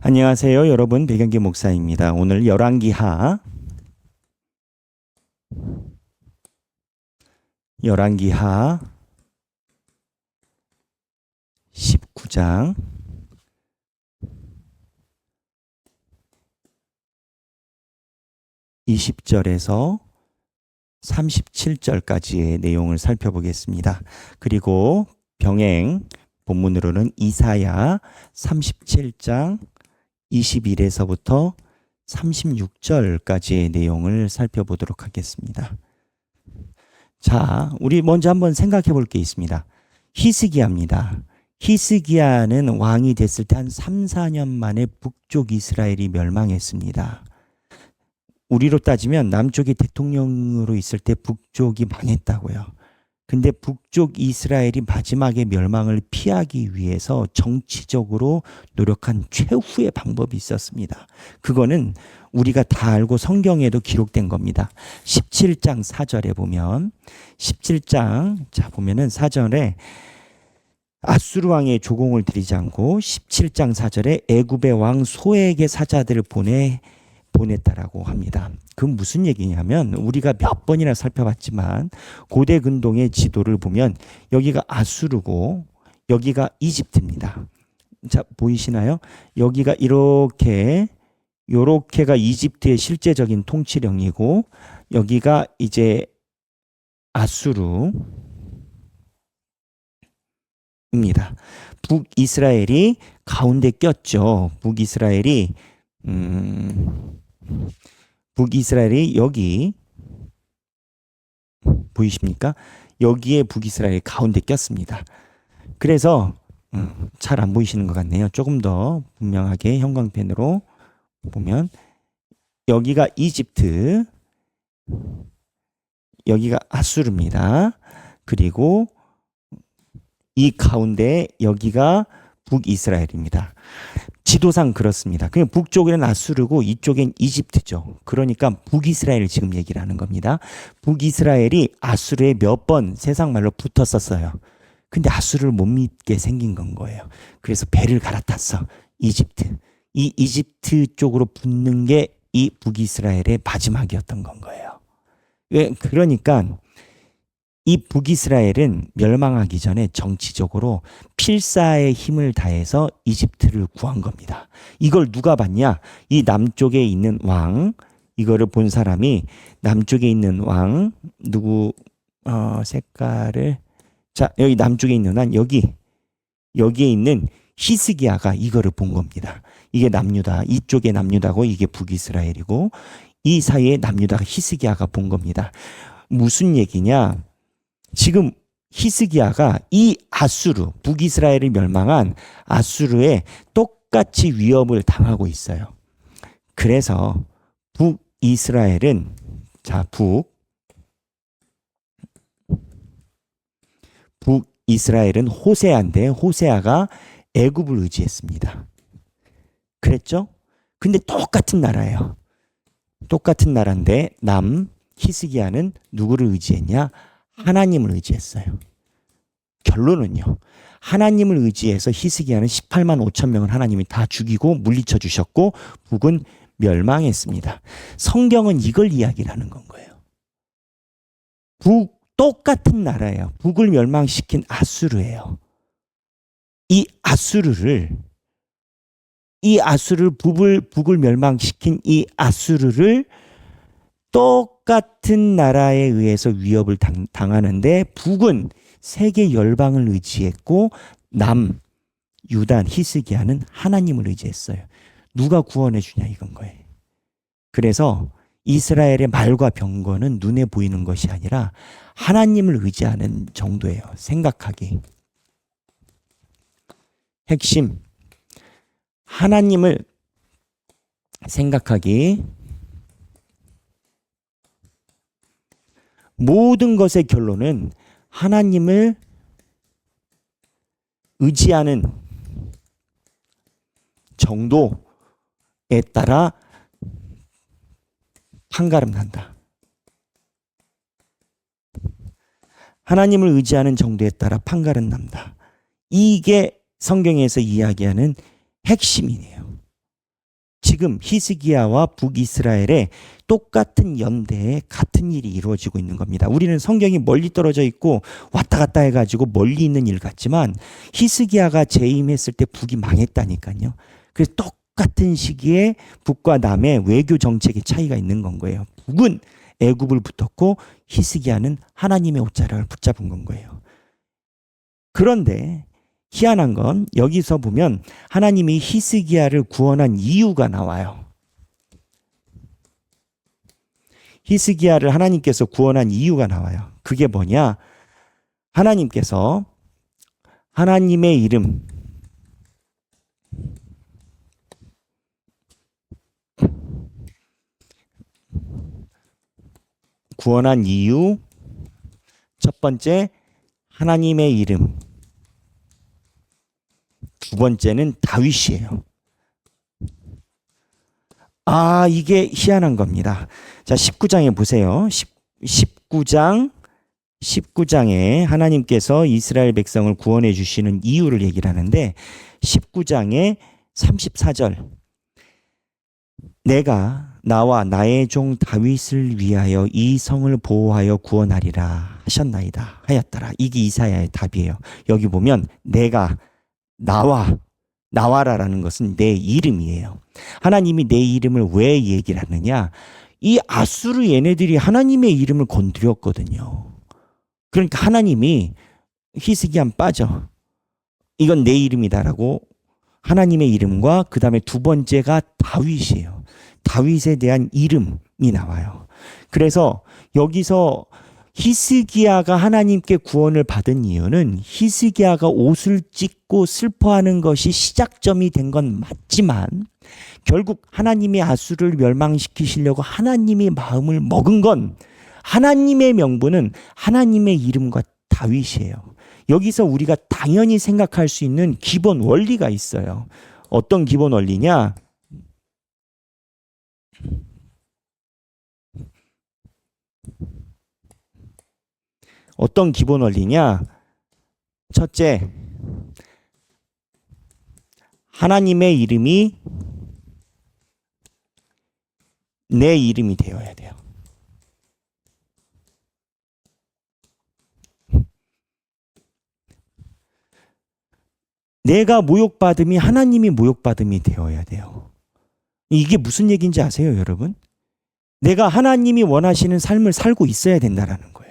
안녕하세요, 여러분. 배경기 목사입니다. 오늘 열왕기하 열왕기하 19장 20절에서 37절까지의 내용을 살펴보겠습니다. 그리고 병행 본문으로는 이사야 37장 21에서부터 36절까지의 내용을 살펴보도록 하겠습니다. 자, 우리 먼저 한번 생각해 볼 게 있습니다. 히스기야입니다. 히스기야는 왕이 됐을 때 한 3, 4년 만에 북쪽 이스라엘이 멸망했습니다. 우리로 따지면 남쪽이 대통령으로 있을 때 북쪽이 망했다고요. 근데 북쪽 이스라엘이 마지막에 멸망을 피하기 위해서 정치적으로 노력한 최후의 방법이 있었습니다. 그거는 우리가 다 알고 성경에도 기록된 겁니다. 17장 4절에 보면 17장 자 보면은 4절에 아수르 왕의 조공을 들이지 않고 17장 4절에 애굽의 왕 소에게 사자들을 보내 보냈다라고 합니다. 그 무슨 얘기냐면 우리가 몇 번이나 살펴봤지만 고대 근동의 지도를 보면 여기가 아수르고 여기가 이집트입니다. 자 보이시나요? 여기가 이렇게 요렇게가 이집트의 실제적인 통치령이고 여기가 이제 아수르입니다. 북이스라엘이 가운데 꼈죠. 북이스라엘이 음, 북이스라엘이 여기 보이십니까? 여기에 북이스라엘이 가운데 꼈습니다. 그래서 음, 잘안 보이시는 것 같네요. 조금 더 분명하게 형광펜으로 보면 여기가 이집트, 여기가 아수르입니다. 그리고 이 가운데 여기가 북이스라엘입니다. 지도상 그렇습니다. 그냥 북쪽에는 아수르고 이쪽엔 이집트죠. 그러니까 북이스라엘 지금 얘기를 하는 겁니다. 북이스라엘이 아수르에 몇 번 세상 말로 붙었었어요. 근데 아수르를 못 믿게 생긴 건 거예요. 그래서 배를 갈아탔어. 이집트. 이 이집트 쪽으로 붙는 게 이 북이스라엘의 마지막이었던 건 거예요. 왜? 그러니까 이 북이스라엘은 멸망하기 전에 정치적으로 필사의 힘을 다해서 이집트를 구한 겁니다. 이걸 누가 봤냐? 이 남쪽에 있는 왕, 이거를 본 사람이 남쪽에 있는 왕, 누구, 어, 색깔을, 자, 여기 남쪽에 있는 왕, 여기, 여기에 있는 히스기야가 이거를 본 겁니다. 이게 남유다. 이쪽에 남유다고 이게 북이스라엘이고 이 사이에 남유다가 히스기야가 본 겁니다. 무슨 얘기냐? 지금 히스기야가 이 아수르, 북이스라엘이 멸망한 아수르에 똑같이 위협을 당하고 있어요. 그래서 북이스라엘은 자, 북 북이스라엘은 호세아인데 호세아가 애굽을 의지했습니다. 그랬죠? 근데 똑같은 나라예요. 똑같은 나라인데 남 히스기야는 누구를 의지했냐? 하나님을 의지했어요. 결론은요. 하나님을 의지해서 히스기야는 18만 5천 명을 하나님이 다 죽이고 물리쳐 주셨고 북은 멸망했습니다. 성경은 이걸 이야기를 하는 건 거예요. 북 똑같은 나라예요. 북을 멸망시킨 아수르예요. 이 아수르를 이 아수르를 북을 북을 멸망시킨 이 아수르를 똑 같은 나라에 의해서 위협을 당, 당하는데 북은 세계 열방을 의지했고 남 유단 히스기야는 하나님을 의지했어요. 누가 구원해 주냐 이건 거예요. 그래서 이스라엘의 말과 병거는 눈에 보이는 것이 아니라 하나님을 의지하는 정도예요. 생각하기. 핵심 하나님을 생각하기 모든 것의 결론은 하나님을 의지하는 정도에 따라 판가름 난다. 하나님을 의지하는 정도에 따라 판가름 난다. 이게 성경에서 이야기하는 핵심이네요. 지금 히스기야와 북이스라엘의 똑같은 연대에 같은 일이 이루어지고 있는 겁니다. 우리는 성경이 멀리 떨어져 있고 왔다 갔다 해가지고 멀리 있는 일 같지만 히스기야가 재임했을 때 북이 망했다니까요. 그래서 똑같은 시기에 북과 남의 외교 정책의 차이가 있는 건 거예요. 북은 애굽을 붙었고 히스기야는 하나님의 옷자락을 붙잡은 건 거예요. 그런데 희한한 건 여기서 보면 하나님이 히스기야를 구원한 이유가 나와요. 히스기야를 하나님께서 구원한 이유가 나와요. 그게 뭐냐? 하나님께서 하나님의 이름 구원한 이유 첫 번째 하나님의 이름 두 번째는 다윗이에요. 아, 이게 희한한 겁니다. 자, 19장에 보세요. 10, 19장 19장에 하나님께서 이스라엘 백성을 구원해 주시는 이유를 얘기를 하는데 19장에 34절 내가 나와 나의 종 다윗을 위하여 이 성을 보호하여 구원하리라 하셨나이다 하였더라 이게 이사야의 답이에요 여기 보면 내가 나와 나와라라는 것은 내 이름이에요. 하나님이 내 이름을 왜 얘기를 하느냐? 이 아수르 얘네들이 하나님의 이름을 건드렸거든요. 그러니까 하나님이 히스기한 빠져. 이건 내 이름이다라고 하나님의 이름과 그 다음에 두 번째가 다윗이에요. 다윗에 대한 이름이 나와요. 그래서 여기서 히스기야가 하나님께 구원을 받은 이유는 히스기야가 옷을 찢고 슬퍼하는 것이 시작점이 된 건 맞지만 결국 하나님이 아수를 멸망시키시려고 하나님이 마음을 먹은 건 하나님의 명분은 하나님의 이름과 다윗이에요. 여기서 우리가 당연히 생각할 수 있는 기본 원리가 있어요. 어떤 기본 원리냐? 어떤 기본 원리냐? 첫째, 하나님의 이름이 내 이름이 되어야 돼요. 내가 모욕받음이 하나님이 모욕받음이 되어야 돼요. 이게 무슨 얘기인지 아세요, 여러분? 내가 하나님이 원하시는 삶을 살고 있어야 된다라는 거예요.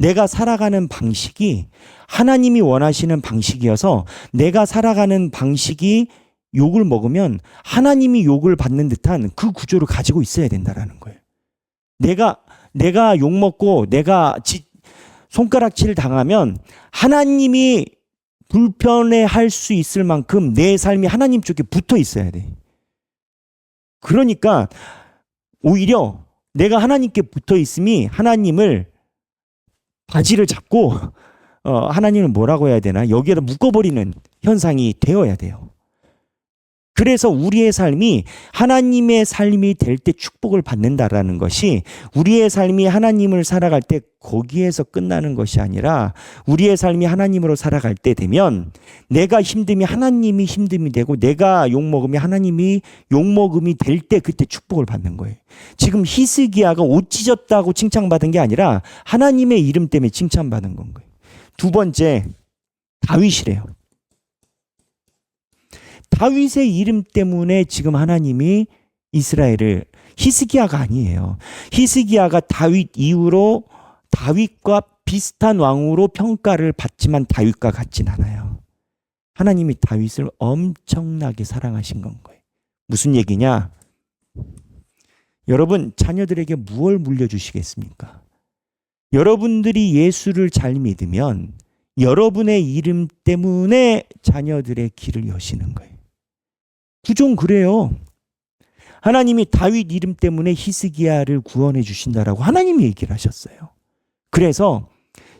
내가 살아가는 방식이 하나님이 원하시는 방식이어서 내가 살아가는 방식이 욕을 먹으면 하나님이 욕을 받는 듯한 그 구조를 가지고 있어야 된다라는 거예요. 내가 내가 욕 먹고 내가 지, 손가락질 당하면 하나님이 불편해 할 수 있을 만큼 내 삶이 하나님 쪽에 붙어 있어야 돼. 그러니까 오히려 내가 하나님께 붙어 있음이 하나님을 바지를 잡고 어, 하나님을 뭐라고 해야 되나 여기에다 묶어버리는 현상이 되어야 돼요. 그래서 우리의 삶이 하나님의 삶이 될 때 축복을 받는다라는 것이 우리의 삶이 하나님을 살아갈 때 거기에서 끝나는 것이 아니라 우리의 삶이 하나님으로 살아갈 때 되면 내가 힘듦이 하나님이 힘듦이 되고 내가 욕먹음이 하나님이 욕먹음이 될 때 그때 축복을 받는 거예요. 지금 히스기야가 옷 찢었다고 칭찬받은 게 아니라 하나님의 이름 때문에 칭찬받은 건 거예요. 두 번째 다윗이래요. 다윗의 이름 때문에 지금 하나님이 이스라엘을 히스기야가 아니에요. 히스기야가 다윗 이후로 다윗과 비슷한 왕으로 평가를 받지만 다윗과 같진 않아요. 하나님이 다윗을 엄청나게 사랑하신 건 거예요. 무슨 얘기냐? 여러분 자녀들에게 무엇을 물려주시겠습니까? 여러분들이 예수를 잘 믿으면 여러분의 이름 때문에 자녀들의 길을 여시는 거예요. 구종 그래요. 하나님이 다윗 이름 때문에 히스기야를 구원해 주신다라고 하나님이 얘기를 하셨어요. 그래서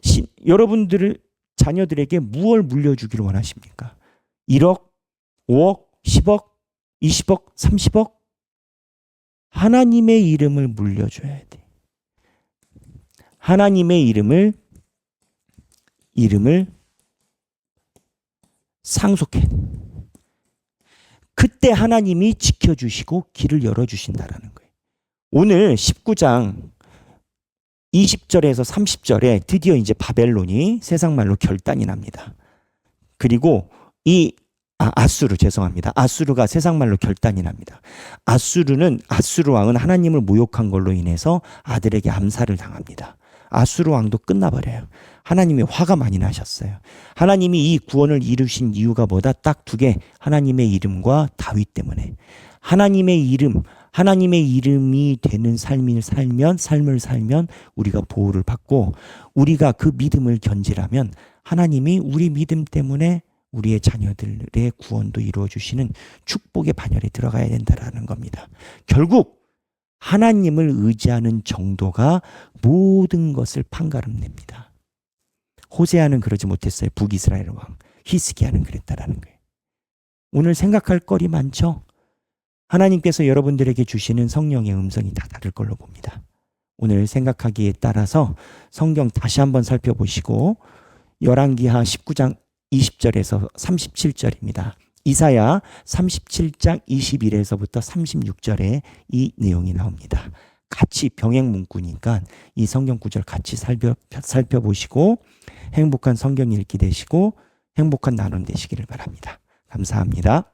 시, 여러분들을 자녀들에게 무엇을 물려주기를 원하십니까? 1억, 5억, 10억, 20억, 30억? 하나님의 이름을 물려줘야 돼. 하나님의 이름을 이름을 상속해. 그때 하나님이 지켜주시고 길을 열어주신다라는 거예요. 오늘 19장 20절에서 30절에 드디어 이제 바벨론이 세상 말로 결단이 납니다. 그리고 이 아, 아수르 죄송합니다. 아수르가 세상 말로 결단이 납니다. 아수르는 아수르 왕은 하나님을 모욕한 걸로 인해서 아들에게 암살을 당합니다. 아수르 왕도 끝나버려요. 하나님이 화가 많이 나셨어요. 하나님이 이 구원을 이루신 이유가 뭐다? 딱 두 개. 하나님의 이름과 다윗 때문에. 하나님의 이름, 하나님의 이름이 되는 삶을 살면 삶을 살면 우리가 보호를 받고 우리가 그 믿음을 견지라면 하나님이 우리 믿음 때문에 우리의 자녀들의 구원도 이루어 주시는 축복의 반열에 들어가야 된다라는 겁니다. 결국 하나님을 의지하는 정도가 모든 것을 판가름냅니다. 호세아는 그러지 못했어요. 북이스라엘 왕 히스기야는 그랬다라는 거예요. 오늘 생각할 거리 많죠. 하나님께서 여러분들에게 주시는 성령의 음성이 다 다를 걸로 봅니다. 오늘 생각하기에 따라서 성경 다시 한번 살펴보시고 열왕기하 19장 20절에서 37절입니다. 이사야 37장 21에서부터 36절에 이 내용이 나옵니다. 같이 병행 문구니까 이 성경 구절 같이 살펴, 살펴보시고 행복한 성경 읽기 되시고 행복한 나눔 되시기를 바랍니다. 감사합니다.